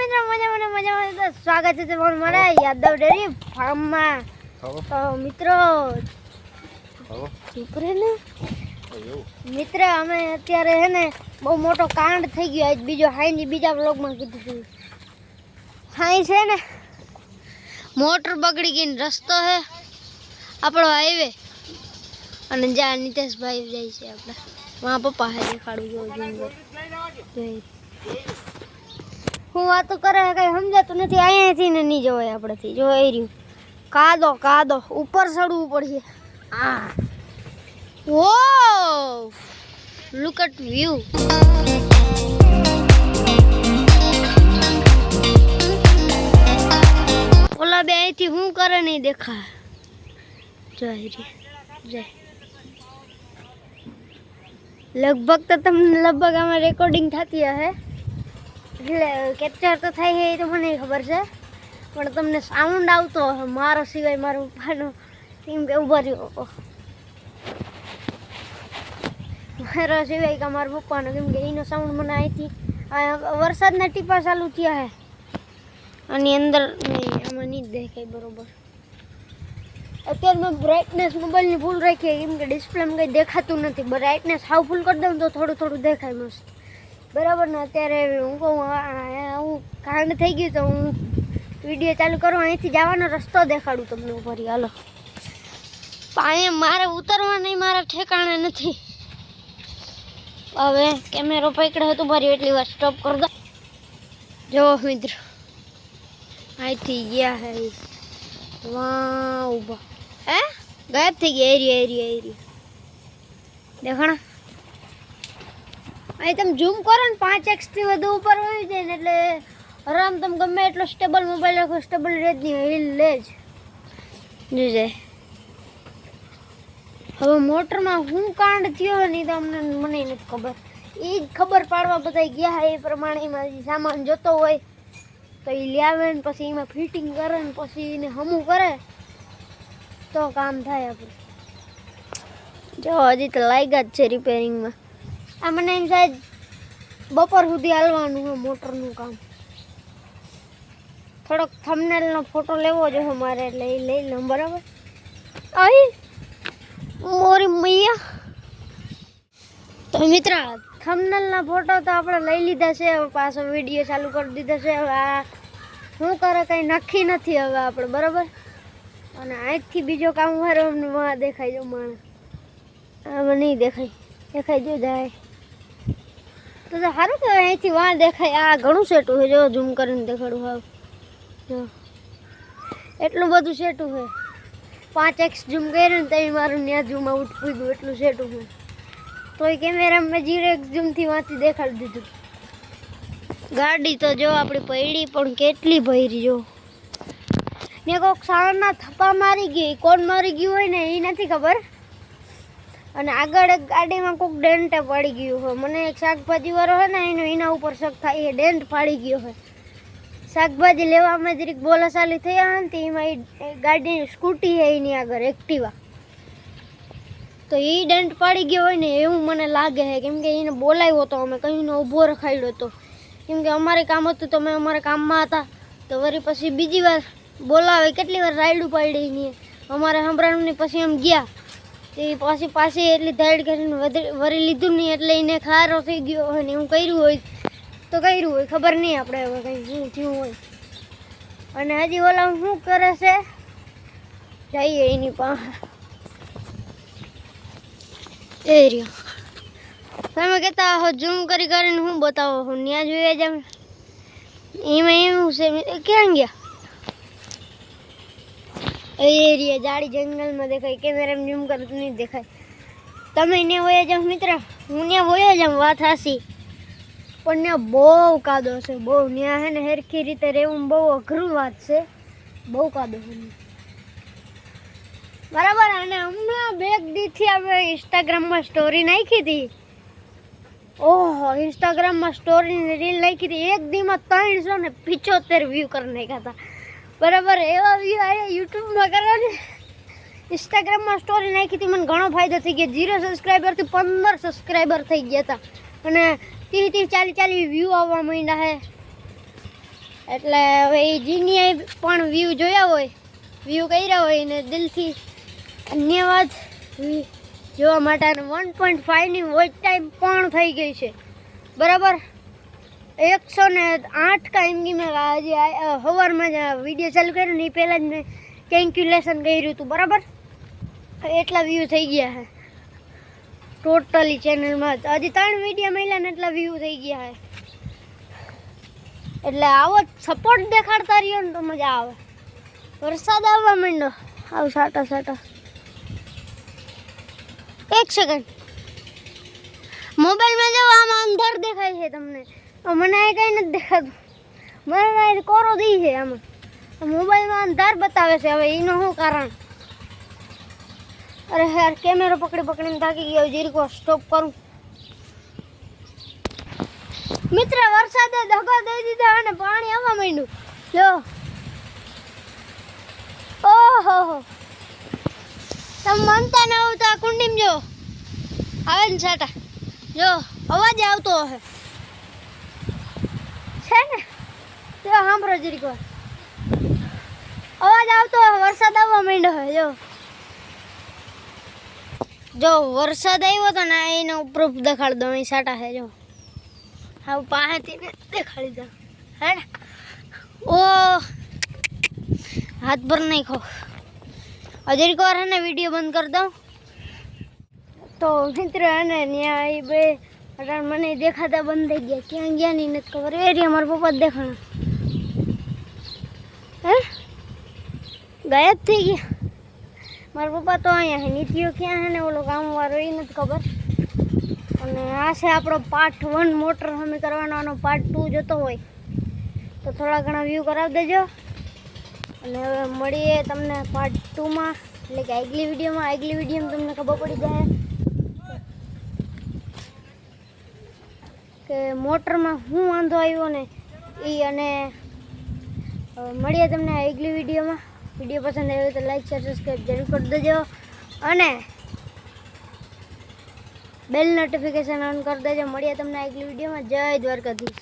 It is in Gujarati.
મિત્રો મજા મને મજા મને તો સ્વાગત છે તમારું મારા યાદવ ડેરી ફાર્મમાં. ખાવો તો મિત્રો ખાવો ચૂપ રહે ને એવું. મિત્ર અમે અત્યારે હે ને બહુ મોટો કાંડ થઈ ગયો. આજ બીજો હાઈની બીજા બ્લોગમાં કીધું હતું હાઈ છે ને મોટર બગડી ગઈ ને રસ્તો હે આપણો હાઈવે. અને જ્યાં નિતેશભાઈ જાય છે આપણે. માં પપ્પા હે દેખાડું જો જુંગર જોઈ. હું વાતો કરે કઈ સમજાતું નથી. અહીંયાથી ને નહીં જવાય આપણેથી જો એ રહ્યું. કાદો કાદો. ઉપર ચડવું પડશે. આ. વો લુક એટ વ્યૂ ઓલા બે અહીંથી શું કરે નહીં દેખા જય જય. લગભગ તો તમને લગભગ આમાં રેકોર્ડિંગ થતી હશે. એટલે કેપ્ચર તો થાય છે એ તો મને ખબર છે. પણ તમને સાઉન્ડ આવતો મારો સિવાય મારો પપ્પાનો એમ કે ઊભા રહ્યો મારા સિવાય કે મારા પપ્પાનો કેમ કે એનો સાઉન્ડ મને અહીંથી વરસાદના ટીપા ચાલુ થયા છે આની અંદર આમાં નહીં દેખાય બરોબર. અત્યારે મેં બ્રાઇટનેસ મોબાઈલની ફૂલ રાખી, કેમ કે ડિસ્પ્લેમાં કંઈ દેખાતું નથી. બ્રાઇટનેસ હાવ ફૂલ કરી દઉં તો થોડું થોડું દેખાય મસ્ત. બરાબર ને અત્યારે હું કહું હું કાંડ થઈ ગયું તો હું વીડિયો ચાલુ કરું, અહીંથી જવાનો રસ્તો દેખાડું તમને ફરી હાલો. પાણી મારે ઉતરવા નહીં, મારા ઠેકાણે નથી. હવે કેમેરો પકડ્યો હતો મારી એટલી વાર સ્ટોપ કરી દો. જો મિત્ર, અહીંથી ગયા હે. વાહ, ઊભા. હે? ગાયબ થઈ ગયા, એરિયા એરિયા એરિયા. દેખાણા? અહીં તમે ઝૂમ કરો ને, પાંચ એક્સથી વધુ ઉપર હોય જાય ને એટલે આરામ તમે ગમે એટલો સ્ટેબલ મોબાઈલ રાખો સ્ટેબલ રહે જ નહીં હિલ લે જ. જોજે. હવે મોટરમાં હું કાંડ થયો ને તો અમને મને નથી ખબર. એ જ ખબર પાડવા બધા ગયા એ પ્રમાણે એમાં સામાન જોતો હોય. તો એ લ્યાવે ને, પછી એમાં ફિટિંગ કરે ને, પછી એને હમું કરે. તો કામ થાય આપણું. જો, હજી તો લાગ્યા જ છે રિપેરિંગમાં આ મને એમ સાહેબ બપોર સુધી હાલવાનું છે મોટરનું કામ. થોડોક થમનેલનો ફોટો લેવો જોઈએ મારે એટલે લઈ લઉં, બરાબર? અહીં મોરી મૈયા. તો મિત્ર થમનેલના ફોટો તો આપણે લઈ લીધા છે, હવે પાછો વીડિયો ચાલુ કરી દીધો છે, હવે આ શું કરે કંઈ નક્કી નથી હવે આપણે, બરાબર? અને આજથી બીજો કામ વાળો અમને વાં દેખાય જો માણસ. આમાં નહીં દેખાય દેખાય જો જાય. તો સારું કહેવાય, અહીંથી વાં દેખાય. આ ઘણું સેટું છે, જો ઝૂમ કરીને દેખાડું હાવ. જો. એટલું બધું સેટું છે. પાંચ એક્સ ઝૂમ કર્યું ને તઈ મારું ત્યાં ઝૂમ આઉટ પૂગ્યું એટલું સેટું છે. તોય કેમેરામાં મેં જીરો એક્સ ઝૂમથી વાંચી દેખાડી દીધું. ગાડી તો જો આપણી પૈડી પણ કેટલી ભરી જો. ને કોઈક સાળના થપ્પા મારી ગઈ, કોણ મારી ગયું હોય ને, એ નથી ખબર. અને આગળ એક ગાડીમાં કોઈક ડેન્ટ પડી ગયું હોય. મને એક શાકભાજી વાળો હોય ને, એનો એના ઉપર શક થાય, એ ડેન્ટ પાડી ગયો હોય. શાકભાજી લેવામાં જરીક બોલાચાલી થયા ને એમાં એ ગાડી સ્કૂટી છે એની આગળ, એક્ટિવા. તો એ ડેન્ટ પાડી ગયો હોય ને, એવું મને લાગે છે કેમ કે એને બોલાવ્યો હતો અમે કહીને ઊભો રખાડ્યો હતો કેમ કે અમારે કામ હતું તો અમે અમારા કામમાં હતા. તો વળી પછી બીજી વાર બોલાવે, કેટલી વાર રાયડું પાડી એની. અમારે સંભળાણું પછી એમ ગયા. તે પાછી પાછી એટલી ધાડ કરીને વરી લીધું નહીં એટલે એને ખારો થઈ ગયો ને એવું કર્યું હોય તો કર્યું હોય, ખબર નહીં આપણે હવે કંઈ શું થયું હોય. અને હજી ઓલા શું કરે છે? જઈએ એની પાસે એ રહ્યો. તમે કહેતા હો, ઝૂમ કરી કરીને હું બતાવો, હું ત્યાં જોઈએ જાવ એમાં એવું છે ક્યાં ગયા? એ એરિયા જાડી જંગલમાં દેખાય, કેમેરામાં ઝૂમ કરું તો નહીં દેખાય. તમે ને વયા જાવ મિત્ર, હું ત્યાં વયા જાઉં, વાત હાસી પણ ત્યાં બહુ કાદો છે, બહુ. ત્યાં હે ને હેરખી રીતે રહેવું બહુ અઘરું વાત છે. બહુ કાદો છે બરાબર, અને હમણાં બે દીથી આપણે ઇન્સ્ટાગ્રામમાં સ્ટોરી નાખી હતી. ઓહો ઇન્સ્ટાગ્રામમાં સ્ટોરીની રીલ નાખી હતી. એક દીમાં ત્રણસો ને પિચોતેર વ્યૂ કરી નાખ્યા હતા. બરાબર, એવા વ્યૂ આવ્યા યુટ્યુબમાં કરવાની. ઇન્સ્ટાગ્રામમાં સ્ટોરી નાખી હતી, મને ઘણો ફાયદો થઈ ગયો. જીરો સબસ્ક્રાઈબરથી પંદર સબસ્ક્રાઈબર થઈ ગયા હતા. અને ત્રીસ ત્રીસ ચાલીસ ચાલીસ વ્યૂ આવવા માંડ્યા હે. એટલે હવે એ જીનીએ પણ વ્યૂ જોયા હોય, વ્યૂ કર્યા હોય ને દિલથી. ધન્યવાદ. જોવા માટે અને વન પોઈન્ટ ફાઇવની વોચ ટાઈમ પણ થઈ ગઈ છે. બરાબર? એકસો ને આઠ કાંઈ મેં આજે સવારમાં વીડિયો ચાલુ કર્યો ને એ પહેલાં જ મેં કેલ્ક્યુલેશન કર્યું હતું. બરાબર? એટલા વ્યૂ થઈ ગયા છે. ટોટલી ચેનલમાં હજી ત્રણ વીડિયો મળ્યા એટલા વ્યૂ થઈ ગયા છે. એટલે આવો સપોર્ટ દેખાડતા રહ્યો ને તો મજા આવે. વરસાદ આવવા માંડ્યો. આવ સાટા સાટા. એક સેકન્ડ મોબાઈલમાં જવા આમાં અંધાર દેખાય છે તમને. મને એ કંઈ નથી દેખાતું. કાંઈ કોરો દી છે આમાં. મોબાઈલમાં અંધાર બતાવે છે હવે, એનું શું કારણ? અરે યાર, કેમેરો પકડી પકડીને થાકી ગયો જીરીકો સ્ટોપ કરું. મિત્ર, વરસાદે ધગો દઈ દીધો અને પાણી આવવા માંડ્યું. જો. ઓહો. તમે માનતા ન આવતા કુંડીમ જો. આવે ને સાટા જો, અવાજ આવતો હશે. છે ને? જો, સાંભળો વાર. અવાજ આવતો વરસાદ આવવા માંડ્યો હે જો. જો, વરસાદ આવ્યો તો ને એનો પ્રૂફ દેખાડી દઉં, અહીં સાટા છે, જો. હા પાસેથી દેખાડી દઉં, હે ને? ઓ, હાથ પર નાખો. હજરીક વાર હે ને, વીડિયો બંધ કરી દઉં. તો મિત્ર, હે ને ત્યાં એ બે અટાણ મને દેખાતા બંધ થઈ ગયા ક્યાં ગયા નહીં નથી ખબર એ રહ્યા મારા પપ્પા જ દેખાણા હે ગાયબ થઈ ગયા મારા પપ્પા તો અહીંયા છે નીતિઓ ક્યાં છે ને ઓલો કામવાળો એ નથી ખબર અને આ છે આપણો પાર્ટ વન મોટર અમે કરવાનો, આનો પાર્ટ ટુ જતો હોય. તો થોડા ઘણા વ્યૂ કરાવી દેજો. અને હવે મળીએ તમને પાર્ટ ટુમાં એટલે કે આગલી વિડીયોમાં આગલી વિડીયોમાં તમને ખબર પડી જાય. કે મોટરમાં શું વાંધો આવ્યો ને એ અને મળીએ તમને આગલી વિડીયોમાં. વીડિયો પસંદ આવ્યો તો લાઈક શેર સબસ્ક્રાઈબ જરૂર કરી દેજો. અને બેલ નોટિફિકેશન ઓન કરી દેજો. મળીએ તમને આગલી વિડીયોમાં. જય દ્વારકાધીશ.